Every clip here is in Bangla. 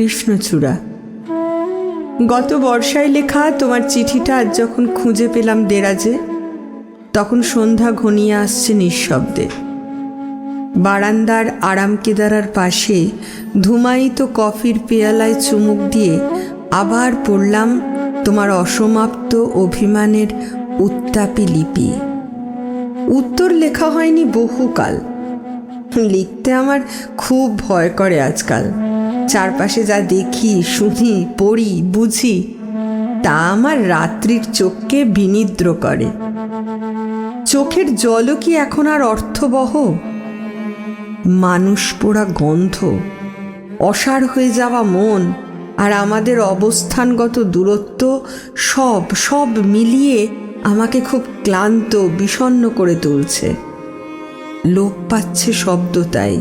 কৃষ্ণচূড়া। গত বর্ষায় লেখা তোমার চিঠিটা আজ যখন খুঁজে পেলাম দেরাজে, তখন সন্ধ্যা ঘনিয়ে আসছে নিঃশব্দে। বারান্দার আরাম কেদারার পাশে ধুমায়িত কফির পেয়ালায় চুমুক দিয়ে আবার পড়লাম তোমার অসমাপ্ত অভিমানের উত্তাপী লিপি। উত্তর লেখা হয়নি বহুকাল। লিখতে আমার খুব ভয় করে আজকাল। চারপাশে যা দেখি, শুনি, পড়ি, বুঝি, তা আমার রাত্রির চোখকে বিনিদ্র করে। চোখের জলও কি এখন আর অর্থবহ? মানুষ পোড়া গন্ধ অসার হয়ে যাওয়া মন আর আমাদের অবস্থানগত দূরত্ব সব সব মিলিয়ে আমাকে খুব ক্লান্ত, বিষণ্ণ করে তুলছে। লোপ পাচ্ছে শব্দ তাই।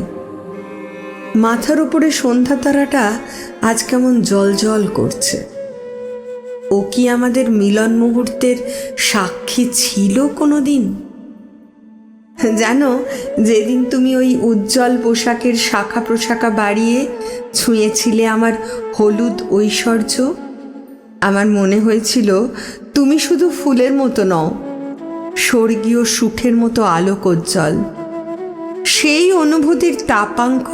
মাথার উপরে সন্ধ্যা তারাটা আজ কেমন জল জল করছে। ও কি আমাদের মিলন মুহূর্তের সাক্ষী ছিল কোনো দিন জানো, যেদিন তুমি ওই উজ্জ্বল পোশাকের শাখা প্রশাখা বাড়িয়ে ছুঁয়েছিলে আমার হলুদ ঐশ্বর্য, আমার মনে হয়েছিল তুমি শুধু ফুলের মতো নও, স্বর্গীয় সুখের মতো আলোকোজ্জ্বল। সেই অনুভূতির তাপাঙ্ক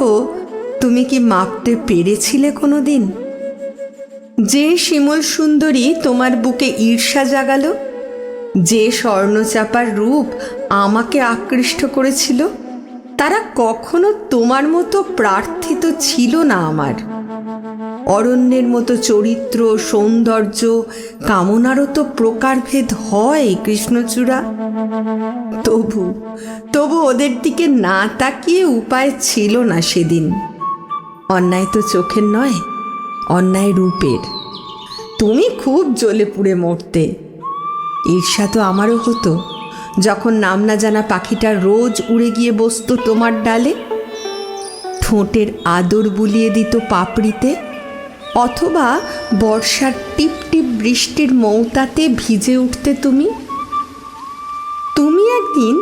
তুমি কি মাপতে পেরেছিলে কোনো দিন যে শিমল সুন্দরী তোমার বুকে ঈর্ষা জাগালো, যে স্বর্ণচাপার রূপ আমাকে আকৃষ্ট করেছিল, তারা কখনো তোমার মতো প্রার্থিত ছিল না আমার। অরণ্যের মতো চরিত্র, সৌন্দর্য কামনারও তো প্রকারভেদ হয় কৃষ্ণচূড়া। তবু তবু ওদের দিকে না তাকিয়ে উপায় ছিল না সেদিন। অন্যায় তো চোখের নয়, অন্যায় রূপের। তুমি খুব জ্বলে পুড়ে মরতে। ঈর্ষা তো আমারও হতো, যখন নাম না জানা পাখিটা রোজ উড়ে গিয়ে বসতো তোমার ডালে। ঠোঁটের আদর বুলিয়ে দিত পাপড়িতে, অথবা বর্ষার টিপ টিপ বৃষ্টির মৌতাতে ভিজে উঠতে তুমি। তুমি একদিন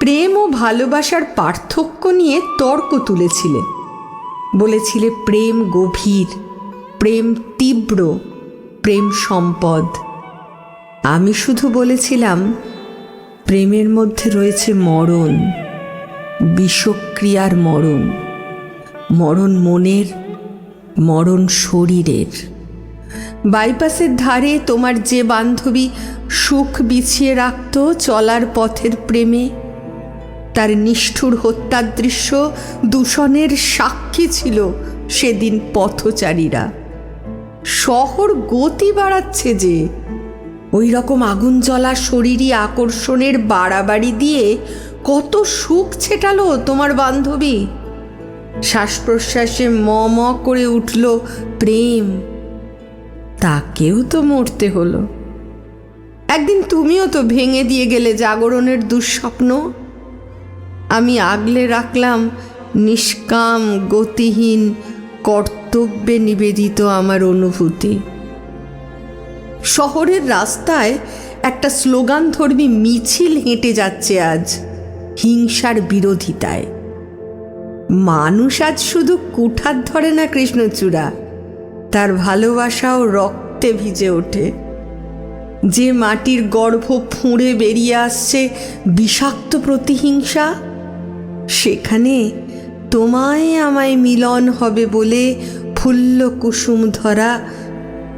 প্রেম ও ভালোবাসার পার্থক্য নিয়ে তর্ক তুলেছিলে। বলেছিলে প্রেম গভীর, প্রেম তীব্র, প্রেম সম্পদ। আমি শুধু বলেছিলাম, প্রেমের মধ্যে রয়েছে মরণ, বিষক্রিয়ার মরণ মরণ মনের, মরণ শরীরের। বাইপাসের ধারে তোমার যে বান্ধবী সুখ বিছিয়ে রাখত চলার পথের প্রেমে তার নিষ্ঠুর হত্যার দৃশ্য দূষণের সাক্ষী ছিল সেদিন পথচারীরা। শহর গতি বাড়াচ্ছে যে ওই রকম আগুন জ্বলা শরীরী আকর্ষণের বাড়াবাড়ি দিয়ে কত সুখ ছেটালো তোমার বান্ধবী। শ্বাস প্রশ্বাসে ম ম করে উঠল প্রেম। তাকেও তো মরতে হলো। একদিন তুমিও তো ভেঙে দিয়ে গেলে জাগরণের দুঃস্বপ্ন। আমি আগলে রাখলাম নিষ্কাম, গতিহীন, কর্তব্যে নিবেদিত আমার অনুভূতি। শহরের রাস্তায় একটা স্লোগানধর্মী মিছিল হেঁটে যাচ্ছে আজ হিংসার বিরোধিতায়। মানুষ আজ শুধু কুঠার ধরে না কৃষ্ণচূড়া, তার ভালোবাসাও রক্তে ভিজে ওঠে। যে মাটির গর্ভ ফুঁড়ে বেরিয়ে আসছে বিষাক্ত প্রতিহিংসা সেখানে তোমায় আমায় মিলন হবে বলে ফুল্ল কুসুম ধরা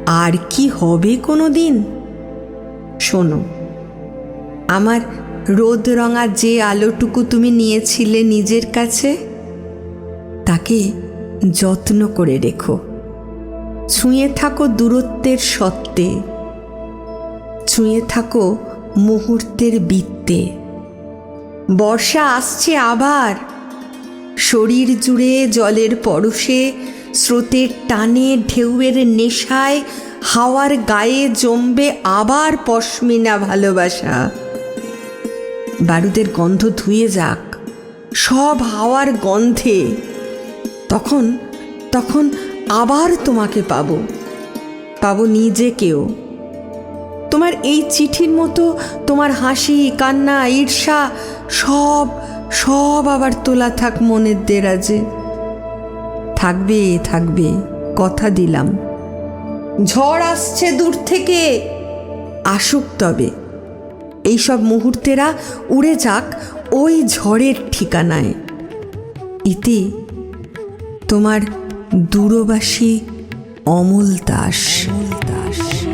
আর কি হবে কোনো দিন শোনো, আমার রোদ রঙা যে আলোটুকু তুমি নিয়েছিলে নিজের কাছে, তাকে যত্ন করে রেখো। ছুঁয়ে থাকো দূরত্বের সত্ত্বে, ছুঁয়ে থাকো মুহূর্তের বৃত্তে। বর্ষা আসছে আবার। শরীর জুড়ে জলের পরশে, স্রোতের টানে, ঢেউয়ের নেশায়, হাওয়ার গায়ে জমবে আবার পশমিনা ভালোবাসা। বারুদের গন্ধ ধুয়ে যাক, সব হাওয়ার গন্ধে। তখন তখন আবার তোমাকে পাবো। পাবো নিজেকেও। তোমার এই চিঠির মতো তোমার হাসি, কান্না, ঈর্ষা সব সব আবার তোলা থাক মনের দেরাজে। থাকবে থাকবে, কথা দিলাম। ঝড় আসছে দূর থেকে, আসুক তবে। এইসব মুহূর্তেরা উড়ে যাক ওই ঝড়ের ঠিকানায়। ইতি তোমার দূরবাসী অমল দাস। দাস।